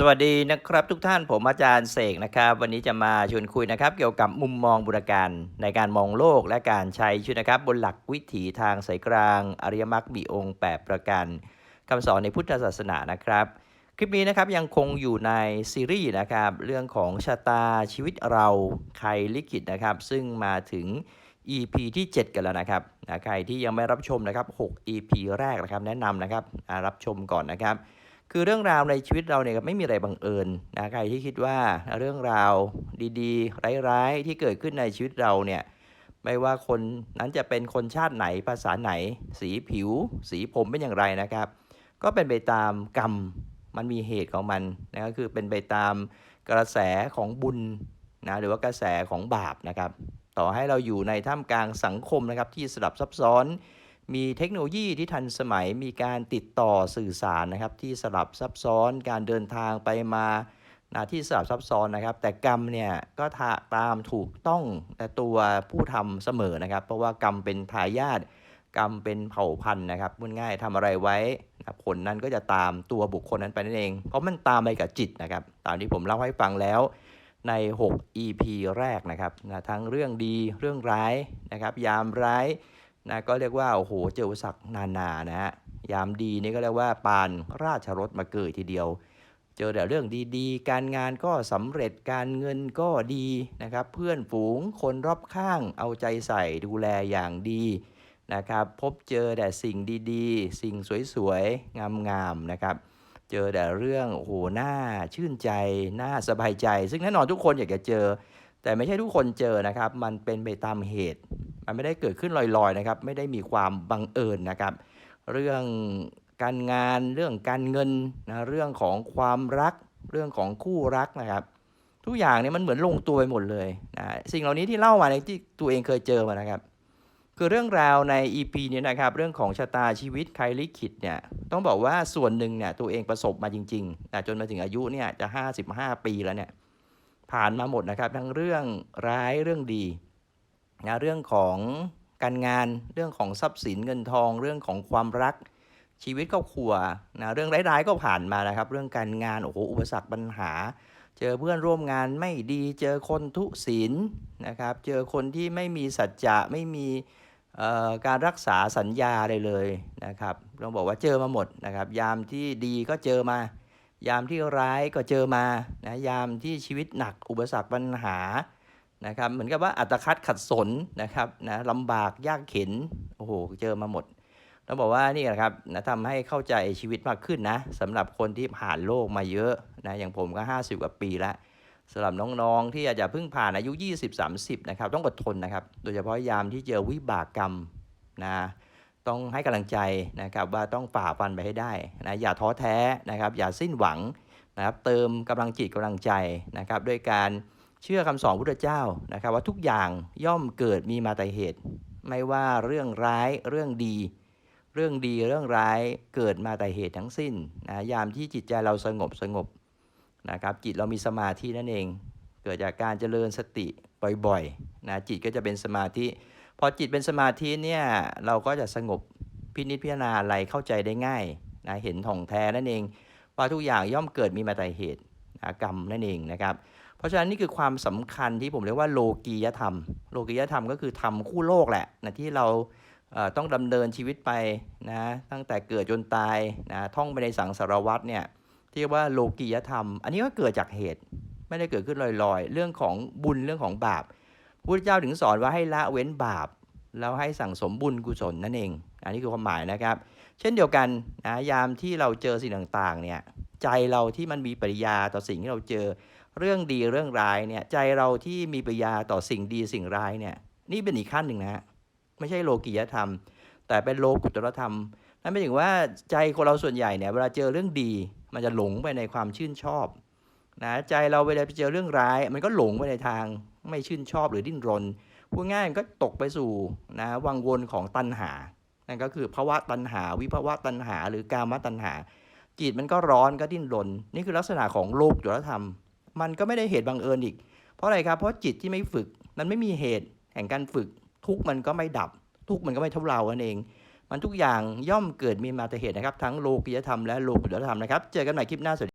สวัสดีนะครับทุกท่านผมอาจารย์เสกนะครับ วันนี้จะมาชวนคุยนะครับ เกี่ยวกับมุมมองบุรการในการมองโลกและการใช้ชีวิตนะครับ บนหลักวิถีทางสายกลาง อริยมรรคมีองค์ 8 ประการคำสอนในพุทธศาสนานะครับ คลิปนี้นะครับยังคงอยู่ในซีรีส์นะครับ เรื่องของชะตาชีวิตเราใครลิขิตนะครับ ซึ่งมาถึง EP ที่ 7 กันแล้วนะครับใครที่ยังไม่รับชมนะครับ 6 EP แรกนะครับ แนะนำนะครับรับชมก่อนนะครับ คือเรื่องราวในชีวิตเราเนี่ยไม่มีอะไรบังเอิญนะใครที่คิดว่าเรื่องราวดีๆ ร้ายๆ ที่เกิดขึ้นในชีวิตเราเนี่ยไม่ว่าคนนั้นจะเป็นคนชาติไหนภาษาไหน สีผิว สีผมเป็นอย่างไรนะครับ ก็เป็นไปตามกรรมมันมีเหตุของมันนะก็คือเป็นไปตามกระแสของบุญนะหรือว่ากระแสของบาปนะครับ ต่อให้เราอยู่ในท่ามกลางสังคมนะครับที่สลับซับซ้อน มีเทคโนโลยีที่ทันสมัยมีการติดต่อสื่อสารนะครับ ที่สลับซับซ้อนการเดินทางไปมานะที่สลับซับซ้อนนะครับ แต่กรรมเนี่ยก็ทาตามถูกต้องแต่ตัวผู้ทำเสมอนะครับ เพราะว่ากรรมเป็นทายาทกรรมเป็นเผ่าพันธุ์นะครับพูดง่ายทำอะไรไว้นะผลนั้นก็จะตามตัวบุคคลนั้นไปนั่นเอง เพราะมันตามไปกับจิตนะครับ ตามที่ผมเล่าให้ฟังแล้วใน 6 EP แรกนะครับนะทั้งเรื่องดีเรื่องร้ายนะครับ ยามร้าย นะก็เรียกว่าโอ้โหเจออุปสรรคนานานะฮะยามดีนี่ก็เรียกว่าปานราชรถมาเกิดทีเดียว เจอแต่เรื่องดีๆ การงานก็สำเร็จการเงินก็ดีนะครับ เพื่อนฝูงคนรอบข้างเอาใจใส่ดูแลอย่างดีนะครับ พบเจอแต่สิ่งดีๆ สิ่งสวยๆ งามๆนะครับ เจอแต่เรื่องโอ้โหน่าชื่นใจน่าสบายใจ ซึ่งแน่นอนทุกคนอยากจะเจอ แต่ไม่ใช่ทุกคนเจอนะครับ มันเป็นไปตามเหตุ มันไม่ได้เกิดขึ้นลอยๆนะครับ ไม่ได้มีความบังเอิญนะครับ เรื่องการงานเรื่องการเงินนะเรื่องของความรัก เรื่องของคู่รักนะครับ ทุกอย่างเนี่ยมันเหมือนลงตัวไปหมดเลยนะสิ่งเหล่านี้ที่เล่ามาในที่ตัวเองเคยเจอมานะครับ คือเรื่องราวใน EP นี้นะครับ เรื่องของชะตาชีวิตใครลิขิตเนี่ยต้องบอกว่าส่วนหนึ่งเนี่ยตัวเองประสบมาจริงๆนะจนมาถึงอายุเนี่ยจะ 55 ปีแล้วเนี่ยผ่านมาหมดนะครับ ทั้งเรื่องร้ายเรื่องดี นะเรื่องของการงานเรื่องของทรัพย์สินเงินทอง เรื่องของความรักชีวิตครอบครัวนะเรื่องร้ายๆก็ผ่านมานะครับ เรื่องการงานโอ้โหอุปสรรคปัญหา เจอเพื่อนร่วมงานไม่ดีเจอคนทุศีลนะครับ เจอคนที่ไม่มีสัจจะไม่มีการรักษาสัญญาอะไรเลยนะครับต้องบอกว่าเจอมาหมดนะครับ ยามที่ดีก็เจอมา ยามที่ร้ายก็เจอมานะยามที่ชีวิตหนักอุปสรรคปัญหา นะครับเหมือนกับว่าอัตคัดขัดสนนะครับนะลำบากยากเข็นโอ้โหเจอมาหมดต้องบอกว่านี่แหละครับนะทำให้เข้าใจชีวิตมากขึ้นนะสำหรับคนที่ผ่านโลกมาเยอะนะอย่างผมก็ 50 กว่าปีแล้วสำหรับน้องๆ ที่อาจจะเพิ่งผ่านอายุ 20-30 นะครับ ต้องอดทนนะครับ โดยเฉพาะยามที่เจอวิบากกรรมนะต้องให้กำลังใจนะครับว่าต้องฝ่าฟันไปให้ได้นะอย่าท้อแท้นะครับ อย่าสิ้นหวังนะครับเติมกำลังจิตกำลังใจนะครับด้วยการ เชื่อคำสอนพุทธเจ้านะครับ ว่าทุกอย่างย่อมเกิดมีมาแต่เหตุ ไม่ว่าเรื่องร้ายเรื่องดี เรื่องดีเรื่องร้ายเกิดมาแต่เหตุทั้งสิ้นนะยามที่จิตใจเราสงบสงบนะครับจิตเรามีสมาธินั่นเอง เกิดจากการเจริญสติบ่อยๆนะจิตก็จะเป็นสมาธิ พอจิตเป็นสมาธิเนี่ยเราก็จะสงบพินิจพิจารณาอะไรเข้าใจได้ง่ายนะเห็นท่องแท้นั่นเองว่าทุกอย่างย่อมเกิดมีมาแต่เหตุ กรรมนั่นเองนะครับ เพราะฉะนั้นนี่คือความสำคัญที่ผมเรียกว่าโลกียธรรม โลกียธรรมก็คือธรรมคู่โลกแหละนะที่เราต้องดำเนินชีวิตไปนะตั้งแต่เกิดจนตายนะท่องไปในสังสารวัฏเนี่ยที่ว่าโลกียธรรม อันนี้ก็เกิดจากเหตุไม่ได้เกิดขึ้นลอยๆ เรื่องของบุญเรื่องของบาปพระพุทธเจ้าถึงสอนว่าให้ละเว้นบาป แล้วให้สั่งสมบุญกุศลนั่นเอง อันนี้คือความหมายนะครับ เช่นเดียวกันนะยามที่เราเจอสิ่งต่างๆเนี่ย ใจเราที่มันมีปริยาต่อสิ่งที่เราเจอ เรื่องดีเรื่องร้ายเนี่ยใจเราที่มีปริยาต่อสิ่งดีสิ่งร้ายเนี่ยนี่เป็นอีกขั้นหนึ่งนะไม่ใช่โลกิยธรรม แต่เป็นโลกุตรธรรมนั่นหมายถึงว่าใจคนเราส่วนใหญ่เนี่ยเวลาเจอเรื่องดีมันจะหลงไปในความชื่นชอบนะใจเราเวลาไปเจอเรื่องร้าย มันก็หลงไปในทางไม่ชื่นชอบหรือดิ้นรนพูดง่ายมันก็ตกไปสู่นะวังวนของตัณหานั่นก็คือภาวะตัณหา วิภาวะตัณหา หรือกามตัณหา จิตมันก็ร้อนก็ดิ้นรนนี่คือลักษณะของโลกจุลธรรม มันก็ไม่ได้เหตุบังเอิญอีก เพราะอะไรครับเพราะจิตที่ไม่ฝึก มันไม่มีเหตุแห่งการฝึก ทุกมันก็ไม่ดับ ทุกมันก็ไม่เท่าเรานั่นเอง มันทุกอย่างย่อมเกิดมีมาแต่เหตุนะครับ ทั้งโลกิยธรรมและโลกุตธรรมนะครับ เจอกันใหม่คลิปหน้าสวัสดี